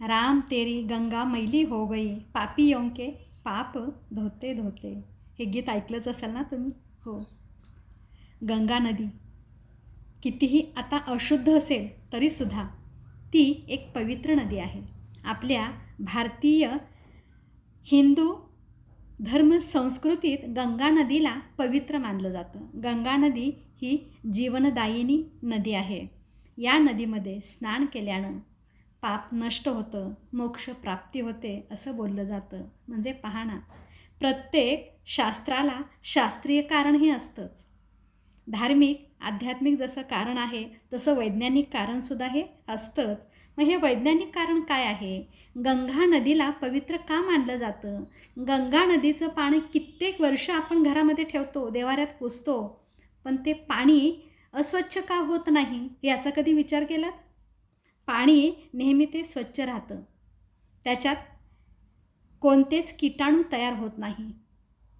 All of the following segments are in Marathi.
राम तेरी गंगा मैली हो गई पापियों के पाप धोते धोते. हे गीत ऐकलंच असाल ना तुम्ही? हो. गंगा नदी. कितीही आता अशुद्ध असेल तरीसुद्धा ती एक पवित्र नदी आहे. आपल्या भारतीय हिंदू धर्म संस्कृतीत गंगा नदीला पवित्र मानलं जातं. गंगा नदी ही जीवनदायिनी नदी आहे. या नदीमध्ये स्नान केल्यानं पाप नष्ट होतं मोक्ष प्राप्ती होते असं बोललं जातं. म्हणजे पहा ना प्रत्येक शास्त्राला शास्त्रीय कारणही असतंच. धार्मिक आध्यात्मिक जसं कारण आहे तसं वैज्ञानिक कारणसुद्धा हे असतंच. मग हे वैज्ञानिक कारण काय आहे? गंगा नदीला पवित्र का मानलं जातं? गंगा नदीचं पाणी कित्येक वर्ष आपण घरामध्ये ठेवतो देवाऱ्यात पुसतो पण ते पाणी अस्वच्छ का होत नाही याचा कधी विचार केलात? पाणी नेहमी ते स्वच्छ राहतं. त्याच्यात कोणतेच किटाणू तयार होत नाही.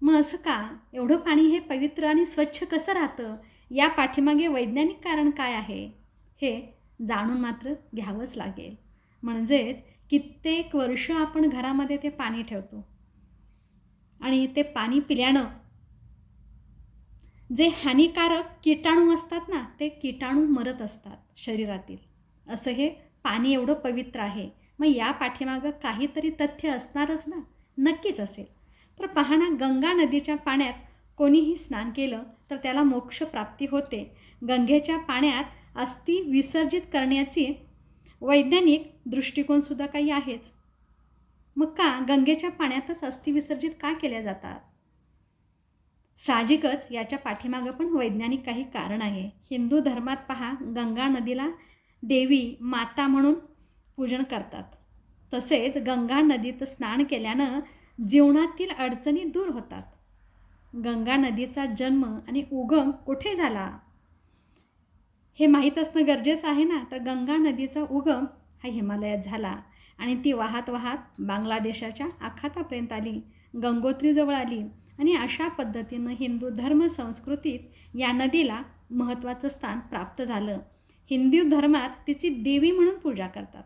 मग असं का? एवढं पाणी हे पवित्र आणि स्वच्छ कसं राहतं? या पाठीमागे वैज्ञानिक कारण काय आहे? हे जाणून मात्र घ्यावंच लागेल. म्हणजेच कित्येक वर्ष आपण घरामध्ये ते पाणी ठेवतो. आणि ते पाणी पिल्यानं जे हानिकारक किटाणू असतात ना ते किटाणू मरत असतात शरीरातील. असं हे पाणी एवढं पवित्र आहे. मग या पाठीमागं काहीतरी तथ्य असणारच ना? नक्कीच असेल. तर पहा ना गंगा नदीच्या पाण्यात कोणीही स्नान केलं तर त्याला मोक्षप्राप्ती होते. गंगेच्या पाण्यात अस्थि विसर्जित करण्याची वैज्ञानिक दृष्टिकोनसुद्धा काही आहेच. मग का गंगेच्या पाण्यातच अस्थि विसर्जित का केल्या जातात? साहजिकच याच्या पाठीमागं पण वैज्ञानिक काही कारण आहे. हिंदू धर्मात पहा गंगा नदीला देवी माता म्हणून पूजन करतात. तसेच गंगा नदीत स्नान केल्यानं जीवनातील अडचणी दूर होतात. गंगा नदीचा जन्म आणि उगम कुठे झाला? हे माहीत असणं गरजेचं आहे ना? तर गंगा नदीचा उगम हा हिमालयात झाला आणि ती वाहत वाहत बांगलादेशाच्या आखातापर्यंत आली गंगोत्रीजवळ आली आणि अशा पद्धतीनं हिंदू धर्म संस्कृतीत या नदीला महत्त्वाचं स्थान प्राप्त झालं. हिंदू धर्मात तिची देवी म्हणून पूजा करतात.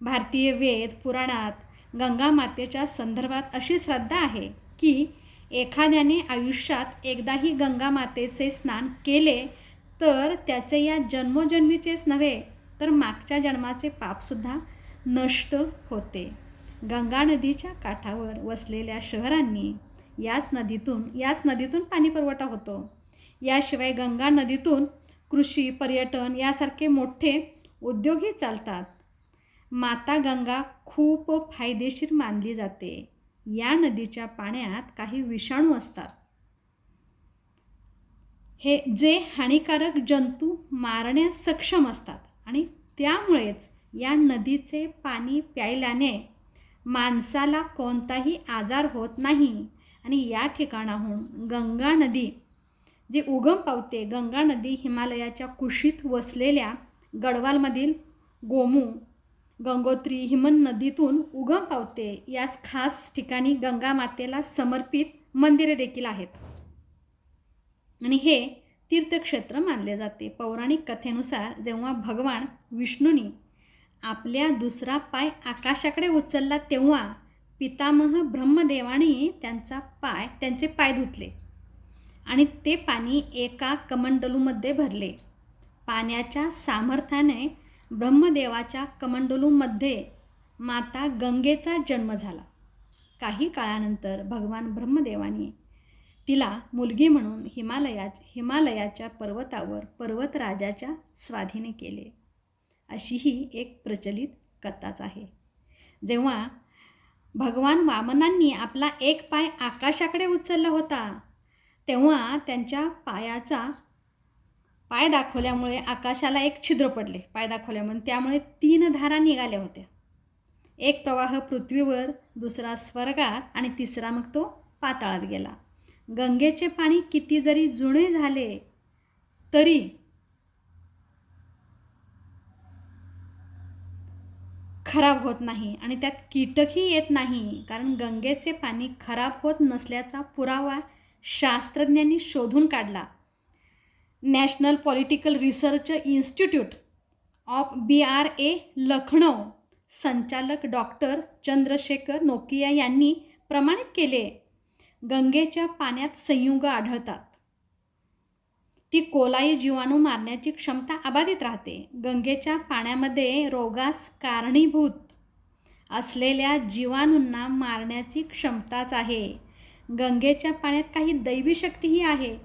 भारतीय वेद पुराणात गंगा मातेच्या संदर्भात अशी श्रद्धा आहे की एखाद्याने आयुष्यात एकदाही गंगा मातेचे स्नान केले तर त्याचे या जन्मोजन्मीचेच नव्हे तर मागच्या जन्माचे पापसुद्धा नष्ट होते. गंगा नदीच्या काठावर वसलेल्या शहरांनी याच नदीतून याच नदीतून पाणी पुरवठा होतो. याशिवाय गंगा नदीतून कृषी पर्यटन यासारखे मोठे उद्योगही चालतात. माता गंगा खूप फायदेशीर मानली जाते. या नदीच्या पाण्यात काही विषाणू असतात. हे जे हानिकारक जंतू मारण्यास सक्षम असतात आणि त्यामुळेच या नदीचे पाणी प्यायल्याने माणसाला कोणताही आजार होत नाही आणि या ठिकाणाहून गंगा नदी जे उगम पावते गंगा नदी हिमालयाच्या कुशीत वसलेल्या गडवालमधील गोमू गंगोत्री हिमन नदीतून उगम पावते. यास खास ठिकाणी गंगा मातेला समर्पित मंदिरे देखील आहेत. आणि हे तीर्थक्षेत्र मानले जाते. पौराणिक कथेनुसार जेव्हा भगवान विष्णूंनी आपल्या दुसरा पाय आकाशाकडे उचलला तेव्हा पितामह ब्रह्मदेवाने त्यांचा पाय त्यांचे पाय धुतले. आणि ते पाणी एका कमंडलूमध्ये भरले. पाण्याच्या सामर्थ्याने ब्रह्मदेवाच्या कमंडलूमध्ये माता गंगेचा जन्म झाला. काही काळानंतर भगवान ब्रह्मदेवाने तिला मुलगी म्हणून हिमालया हिमालयाच्या पर्वतावर पर्वतराजाच्या स्वाधीने केले. अशी ही एक प्रचलित कथाच आहे. जेव्हा भगवान वामनांनी आपला एक पाय आकाशाकडे उचलला होता तेव्हा त्यांच्या पायाचा पाय दाखवल्यामुळे आकाशाला एक छिद्र पडले पाय दाखवल्यामुळे. त्यामुळे तीन धारा निघाल्या होत्या. एक प्रवाह पृथ्वीवर दुसरा स्वर्गात आणि तिसरा मग तो पाताळात गेला. गंगेचे पाणी किती जरी जुने झाले तरी खराब होत नाही आणि त्यात कीटकही येत नाही. कारण गंगेचे पाणी खराब होत नसल्याचा पुरावा शास्त्रज्ञांनी शोधून काढला. National political research institute of B R A Lucknow संचालक डॉक्टर चंद्रशेखर नोकिया यांनी प्रमाणित केले. गंगेच्या पाण्यात संयुग आढळतात. ती कोलाई जीवाणू मारण्याची क्षमता अबाधित राहते. गंगेच्या पाण्यामध्ये रोगास कारणीभूत असलेल्या जीवाणूंना मारण्याची क्षमताच आहे. गंगेच्या पाण्यात काही दैवी शक्तीही आहे.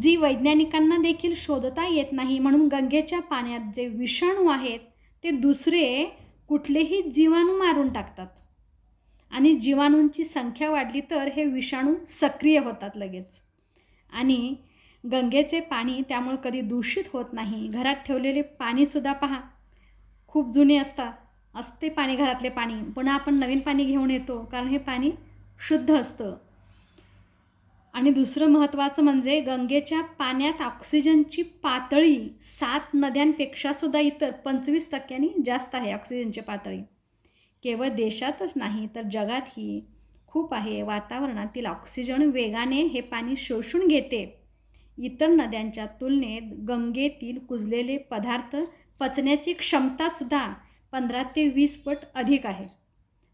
जी वैज्ञानिकांना देखील शोधता येत नाही म्हणून गंगेच्या पाण्यात जे विषाणू आहेत ते दुसरे कुठलेही जीवाणू मारून टाकतात. आणि जीवाणूंची संख्या वाढली तर हे विषाणू सक्रिय होतात लगेच. आणि गंगेचे पाणी त्यामुळं कधी दूषित होत नाही. घरात ठेवलेले पाणीसुद्धा पहा. खूप जुने असतात असते पाणी घरातले पाणी. पुन्हा आपण नवीन पाणी घेऊन येतो. कारण हे पाणी शुद्ध असतं. आणि दुसरं महत्त्वाचं म्हणजे गंगेच्या पाण्यात ऑक्सिजनची पातळी सात नद्यांपेक्षा सुद्धा इतर पंचवीस टक्क्यांनी जास्त आहे ऑक्सिजनची पातळी. केवळ देशातच नाही तर जगातही खूप आहे वातावरणातील ऑक्सिजन वेगाने हे पाणी शोषून घेते. इतर नद्यांच्या तुलनेत गंगेतील कुजलेले पदार्थ पचण्याची क्षमतासुद्धा पंधरा ते वीस पट अधिक आहे.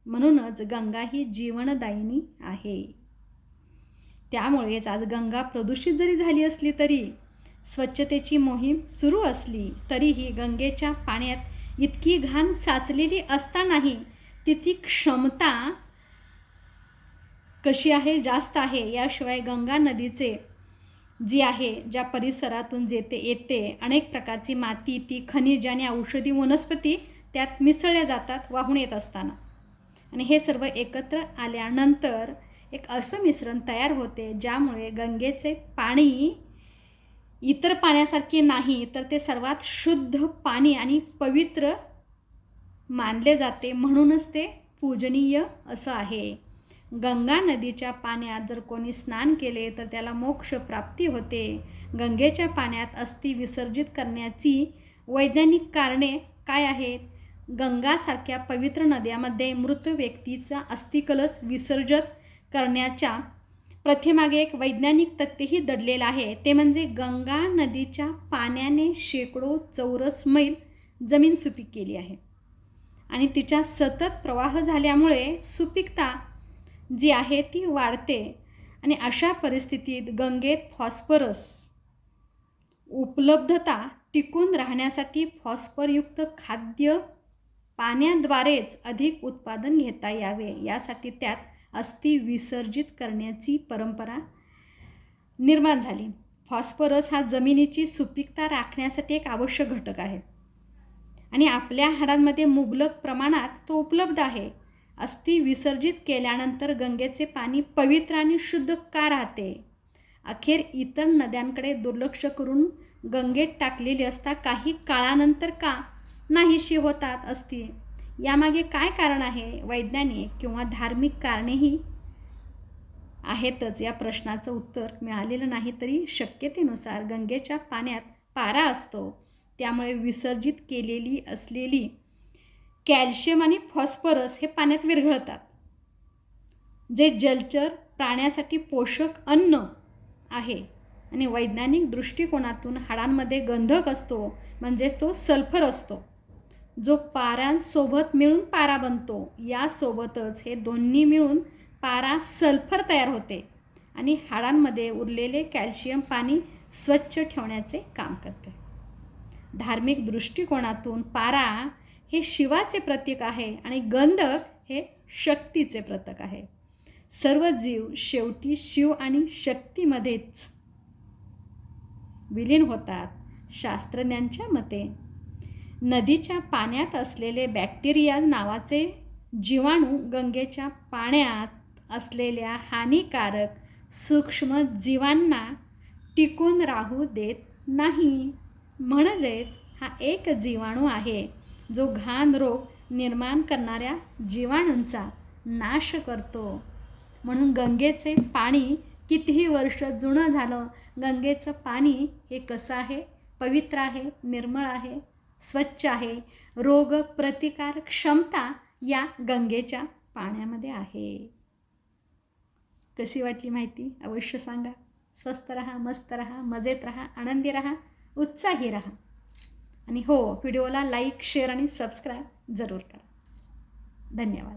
म्हणूनच गंगा ही जीवनदायिनी आहे. त्यामुळेच आज गंगा प्रदूषित जरी झाली असली तरी स्वच्छतेची मोहीम सुरू असली तरीही गंगेच्या पाण्यात इतकी घाण साचलेली असतानाही तिची क्षमता कशी आहे जास्त आहे याशिवाय गंगा नदीचे जी आहे ज्या परिसरातून जेते येते अनेक प्रकारची माती ती खनिज आणि औषधी वनस्पती त्यात मिसळल्या जातात वाहून येत असताना. आणि हे सर्व एकत्र आल्यानंतर एक असं मिश्रण तयार होते ज्यामुळे गंगेचे पाणी इतर पाण्यासारखे नाही तर ते सर्वात शुद्ध पाणी आणि पवित्र मानले जाते. म्हणूनच ते पूजनीय असं आहे. गंगा नदीच्या पाण्यात जर कोणी स्नान केले तर त्याला मोक्ष प्राप्ती होते. गंगेच्या पाण्यात अस्थि विसर्जित करण्याची वैज्ञानिक कारणे काय आहेत? गंगासारख्या पवित्र नद्यामध्ये मृत व्यक्तीचा अस्थिकलश विसर्जित करण्याच्या प्रथेमागे एक वैज्ञानिक तथ्यही दडलेलं आहे. ते म्हणजे गंगा नदीच्या पाण्याने शेकडो चौरस मैल जमीन सुपीक केली आहे. आणि तिच्या सतत प्रवाह झाल्यामुळे सुपीकता जी आहे ती वाढते आणि अशा परिस्थितीत गंगेत फॉस्फरस उपलब्धता टिकून राहण्यासाठी फॉस्फरयुक्त खाद्य पाण्याद्वारेच अधिक उत्पादन घेता यावे यासाठी त्यात अस्थि विसर्जित करण्याची परंपरा निर्माण झाली. फॉस्फरस हा जमिनीची सुपीकता राखण्यासाठी एक आवश्यक घटक आहे. आणि आपल्या हाडांमध्ये मुबलक प्रमाणात तो उपलब्ध आहे. अस्थि विसर्जित केल्यानंतर गंगेचे पाणी पवित्र आणि शुद्ध का राहते? अखेर इतर नद्यांकडे दुर्लक्ष करून गंगेत टाकलेली असता काही काळानंतर का? नाहीशी होतात असती. यामागे काय कारण आहे? वैज्ञानिक किंवा धार्मिक कारणेही आहेतच. या प्रश्नाचं उत्तर मिळालेलं नाही तरी शक्यतेनुसार गंगेच्या पाण्यात पारा असतो. त्यामुळे विसर्जित केलेली असलेली कॅल्शियम आणि फॉस्फरस हे पाण्यात विरघळतात. जे जलचर प्राण्यासाठी पोषक अन्न आहे आणि वैज्ञानिक दृष्टिकोनातून हाडांमध्ये गंधक असतो म्हणजेच तो सल्फर असतो. जो पारांसोबत मिळून पारा बनतो यासोबतच हे दोन्ही मिळून पारा सल्फर तयार होते आणि हाडांमध्ये उरलेले कॅल्शियम पाणी स्वच्छ ठेवण्याचे काम करते. धार्मिक दृष्टिकोनातून पारा हे शिवाचे प्रतीक आहे आणि गंधक हे शक्तीचे प्रतीक आहे. सर्व जीव शेवटी शिव आणि शक्तीमध्येच विलीन होतात शास्त्रज्ञांच्या मते. नदीच्या पाण्यात असलेले बॅक्टेरिया नावाचे जीवाणू गंगेच्या पाण्यात असलेल्या हानिकारक सूक्ष्म जीवांना टिकून राहू देत नाही. म्हणजेच हा एक जीवाणू आहे जो घाण रोग निर्माण करणाऱ्या जीवाणूंचा नाश करतो. म्हणून गंगेचे पाणी कितीही वर्ष जुनं झालं गंगेचं पाणी हे कसं आहे? पवित्र आहे निर्मळ आहे? स्वच्छ आहे. रोग प्रतिकार क्षमता या गंगेच्या पाण्यामध्ये आहे. कशी वाटली माहिती? अवश्य सांगा. स्वस्त रहा मस्त रहा मजेत रहा आनंदी रहा उत्साही रहा. आणि हो व्हिडिओला लाईक शेअर आणि सबस्क्राईब जरूर करा. धन्यवाद.